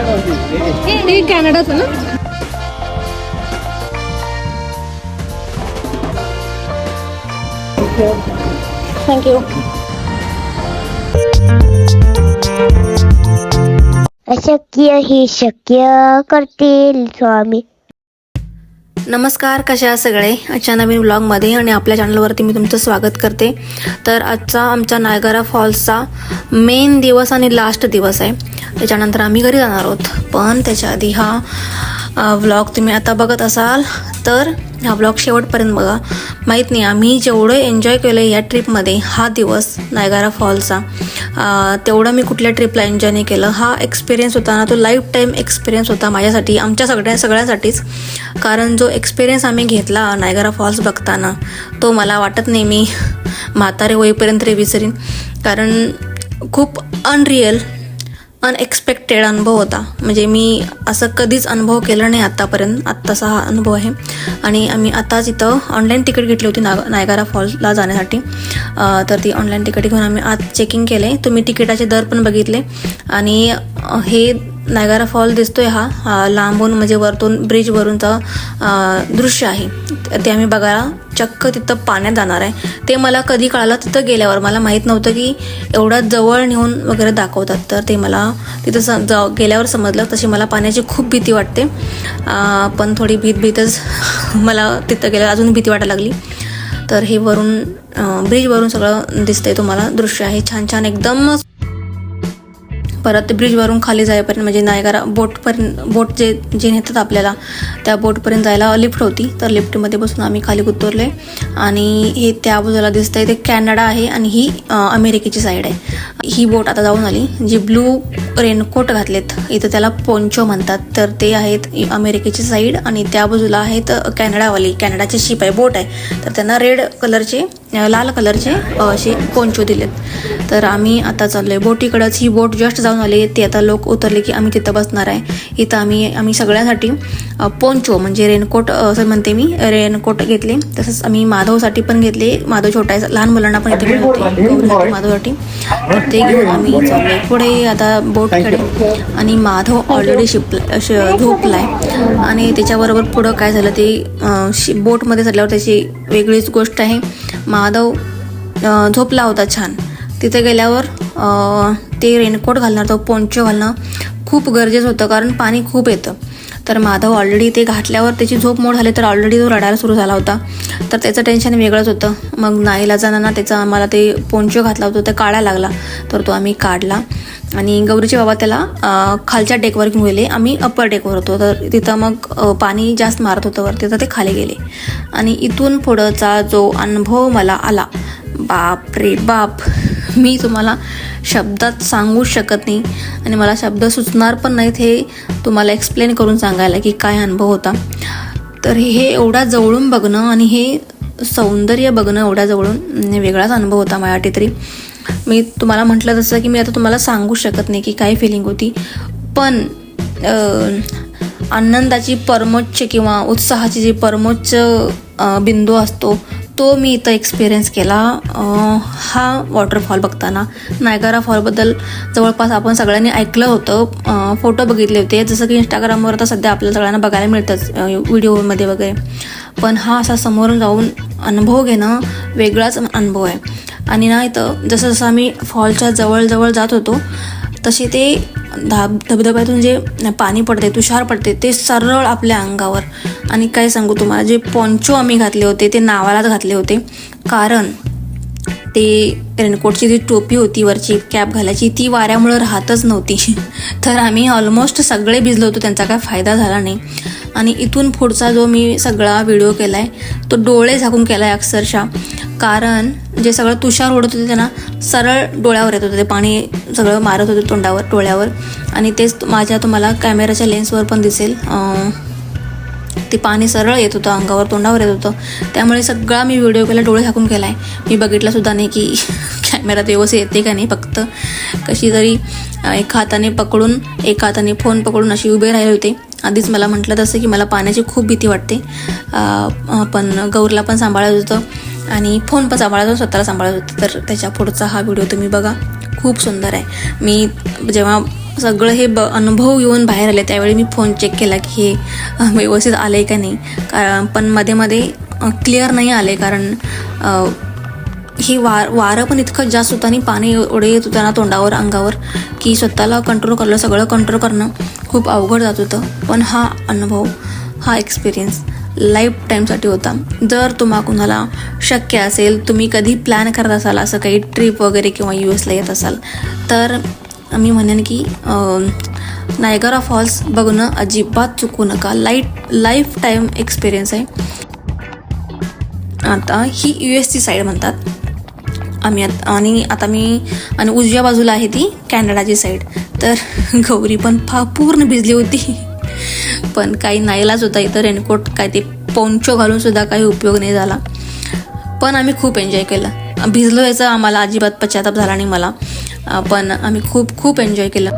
ते कॅनडाचं ना? थँक्यू अशक्य ही शक्य करतील स्वामी. नमस्कार कशा आहात सगळे? आजच्या नवीन व्लॉगमध्ये आणि आपल्या चॅनलवरती मी तुमचं स्वागत करते. तर आजचा आमच्या नायगारा फॉल्सचा मेन दिवस आणि लास्ट दिवस आहे. त्याच्यानंतर आम्ही घरी जाणार आहोत. पण त्याच्या आधी हा व्लॉग तुम्ही आता बघत असाल तर हा ब्लॉग शेवटपर्यंत बघा. माहीत नाही आम्ही जेवढं एन्जॉय केलं या ट्रिपमध्ये हा दिवस नायगारा फॉलचा तेवढं मी कुठल्या ट्रिपला एन्जॉय नाही केलं. हा एक्सपिरियन्स होता ना तो लाईफ टाईम एक्सपिरियन्स होता माझ्यासाठी आमच्या सगळ्या सगळ्यासाठीच. कारण जो एक्सपिरियन्स आम्ही घेतला नायगारा फॉल्स बघताना तो मला वाटत नाही मी म्हातारे होईपर्यंत रे विसरीन कारण खूप अनरिअल अनएक्सपेक्टेड अनुभव होता. म्हणजे मी असं कधीच अनुभव केला नाही आत्तापर्यंत आत्ताचा हा अनुभव आहे. आणि आम्ही आताच इथं ऑनलाईन तिकीट घेतली होती नाग नायगारा फॉल्सला जाण्यासाठी. तर ती ऑनलाईन तिकीट घेऊन आम्ही आज चेकिंग केले. तुम्ही तिकिटाचे दर पण बघितले. आणि हे नायगारा फॉल दिसतोय हा. हा लांबून म्हणजे वरतून ब्रिजवरूनचा दृश्य आहे. ते आम्ही बघायला चक्क तिथं पाण्यात जाणार आहे. ते मला कधी कळालं? तिथं गेल्यावर. मला माहीत नव्हतं की एवढं जवळ नेऊन वगैरे दाखवतात. तर ते मला तिथं स जा गेल्यावर समजलं. तशी मला पाण्याची खूप भीती वाटते. पण थोडी भीत भीतच मला तिथं गेल्यावर अजून भीती वाटायला लागली. तर हे वरून ब्रिजवरून सगळं दिसतंय तुम्हाला. दृश्य आहे. छान छान. एकदम परत ब्रिजवरून खाली जायपर्यंत म्हणजे नायगारा बोटपर्यंत बोट जे जे नेतात आपल्याला त्या बोटपर्यंत जायला लिफ्ट होती. तर लिफ्टमध्ये बसून आम्ही खाली उतरले आणि हे त्या बाजूला दिसतंय ते कॅनडा आहे आणि ही अमेरिकेची साईड आहे. ही बोट आता जाऊन आली जी ब्लू रेनकोट घातलेत. इथं त्याला पोंचो म्हणतात. तर ते आहेत अमेरिकेची साईड आणि त्या बाजूला आहेत कॅनडावाली कॅनडाची शिप आहे बोट आहे. तर त्यांना रेड कलरचे लाल कलरचे असे पोंचो दिलेत. तर आम्ही आता चाललोय. बोटीकडंच ही बोट जस्ट जाऊन आली ते आता लोक उतरले की आम्ही तिथं बसणार आहे. इथं आम्ही आम्ही सगळ्यांसाठी पोंचो. म्हणजे रेनकोट असं म्हणते मी रेनकोट घेतले. तसंच आम्ही माधवसाठी पण घेतले. माधव छोटा आहे लहान मुलांना पण इथे मिळत. गौरीसाठी, माधवसाठी. तर ते घेऊन आम्ही चाललोय. पुढे आता बोटकडे आणि माधव ऑलरेडी शिपला श- झोपलाय. आणि त्याच्याबरोबर पुढं काय झालं ते बोटमध्ये चढल्यावर त्याची वेगळीच गोष्ट आहे. माधव झोपला होता छान. तिथे गेल्यावर ते रेनकोट घालणार तो पोंचो घालणं खूप गरजेचं होतं कारण पाणी खूप येतं. तर माधव ऑलरेडी ते घातल्यावर त्याची झोप मोड झाली तर ऑलरेडी तो रडायला सुरू झाला होता. तर त्याचं टेन्शन वेगळंच होतं. मग नाईला ना त्याचा आम्हाला ते पोंचो घातला होता ते काढायला लागला. तर तो आम्ही काढला. आणि गौरीचे बाबा त्याला खालच्या डेकवर घेऊन गेले. आम्ही अप्पर डेकवर होतो. तर तिथं मग पाणी जास्त मारत होतं वर तिथं ते खाली गेले. आणि इथून पुढंचा जो अनुभव मला आला बाप रे बाप मी तुम्हाला शब्दात सांगूच शकत नाही. आणि मला शब्द सुचणार पण नाहीत हे तुम्हाला एक्सप्लेन करून सांगायला की काय अनुभव होता. तर हे एवढा जवळून बघणं आणि हे सौंदर्य बघणं एवढ्या जवळून वेगळाच अनुभव होता माझ्यासाठी तरी मी तुम्हाला म्हटलं तसं की मी आता तुम्हाला सांगू शकत नाही की काय फिलिंग होती. पण आनंदाची परमोच्च किंवा उत्साहाची जी परमोच्च बिंदू असतो तो मी इथं एक्सपिरियन्स केला. हा वॉटरफॉल बघताना. नायगारा फॉलबद्दल जवळपास आपण सगळ्यांनी ऐकलं होतं. फोटो बघितले होते. जसं की इंस्टाग्रामवर आता सध्या आपल्या सगळ्यांना बघायला मिळतंच व्हिडिओमध्ये वगैरे. पण हा असा समोरून जाऊन अनुभव घेणं वेगळाच अनुभव आहे. आणि ना इथं जसं जसं आम्ही फॉलच्या जवळजवळ जात होतो तसे ते धाब धबधब्यातून जे पाणी पडते तुषार पडते ते सरळ आपल्या अंगावर. आणि काय सांगू तुम्हाला जे पोंचो आम्ही घातले होते ते नावालाच घातले होते. कारण ते रेनकोटची जी टोपी होती वरची कॅप घालायची ती वाऱ्यामुळं राहतच नव्हती. तर आम्ही ऑलमोस्ट सगळे भिजलो होतो त्यांचा काय फायदा झाला नाही. आणि इथून पुढचा जो मी सगळा व्हिडिओ केला आहे तो डोळे झाकून केला आहे अक्षरशः. कारण जे सगळं तुषार ओढत होते त्यांना सरळ डोळ्यावर येत होतं. ते पाणी सगळं मारत होते तोंडावर डोळ्यावर. आणि तेच माझ्या तुम्हाला कॅमेराच्या लेन्सवर पण दिसेल. ते पाणी सरळ येत होतं अंगावर तोंडावर येत होतं. त्यामुळे सगळा मी व्हिडिओ केला डोळे झाकून केला आहे मी बघितलासुद्धा नाही की कॅमेरात व्यवस्थित येते का नाही फक्त कशी तरी एका हाताने पकडून एका हाताने फोन पकडून अशी उभे राहिले होते. आधीच मला म्हटलं तसं की मला पाण्याची खूप भीती वाटते. पण गौरला पण सांभाळत होतं. आणि फोन पण सांभाळत स्वतःला सांभाळत होतं. तर त्याच्या पुढचा हा व्हिडिओ तुम्ही बघा. खूप सुंदर आहे. मी जेव्हा सगळं हे ब अनुभव घेऊन बाहेर आले त्यावेळी मी फोन चेक केला की हे व्यवस्थित आलं आहे का नाही. कारण पण मध्ये मध्ये क्लिअर नाही आले कारण हे वार वारं पण इतकं जास्त होतं आणि पाणी एवढे येत होतं ना तोंडावर अंगावर की स्वतःला कंट्रोल करणं सगळं कंट्रोल करणं खूप अवघड जात होतं. पण हा अनुभव हा एक्सपिरियन्स लाईफ टाईमसाठी होता. जर तुम्हा कुणाला शक्य असेल तुम्ही कधी प्लॅन करत असाल असं काही ट्रिप वगैरे किंवा यू एसला येत असाल तर मी म्हणेन की नायगरा फॉल्स बघणं अजिबात चुकू नका. लाइट लाईफ टाईम एक्सपिरियन्स आहे. आता ही यू एसची साईड म्हणतात. आम्ही आत आणि आता मी आणि उजव्या बाजूला आहे ती कॅनडाची साईड तर गौरी पण फार पूर्ण भिजली होती. पण काही नाईलाज होता. इथं रेनकोट काय ते पोंचो घालून सुद्धा काही उपयोग नाही झाला. पण आम्ही खूप एन्जॉय केलं. भिजलो याचा आम्हाला अजिबात पश्चाताप झाला नाही मला. पण आम्ही खूप खूप एन्जॉय केलं.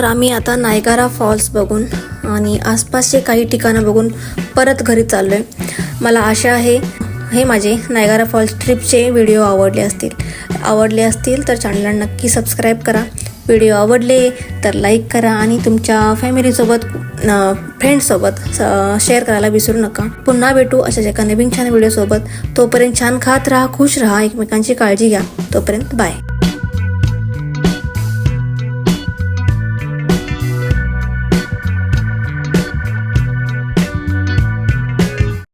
तर आम्ही आता नायगारा फॉल्स बघून आणि आसपासचे काही ठिकाणं बघून परत घरी चाललो आहे मला आशा आहे हे माझे नायगारा फॉल्स ट्रिपचे व्हिडिओ आवडले असतील. आवडले असतील तर चॅनलला नक्की सबस्क्राईब करा. व्हिडिओ आवडले तर लाईक करा आणि तुमच्या फॅमिलीसोबत फ्रेंड्ससोबत शेअर करायला विसरू नका. पुन्हा भेटू अशाच एका नवीन छान व्हिडिओसोबत तोपर्यंत छान खात राहा खुश राहा एकमेकांची काळजी घ्या. तोपर्यंत बाय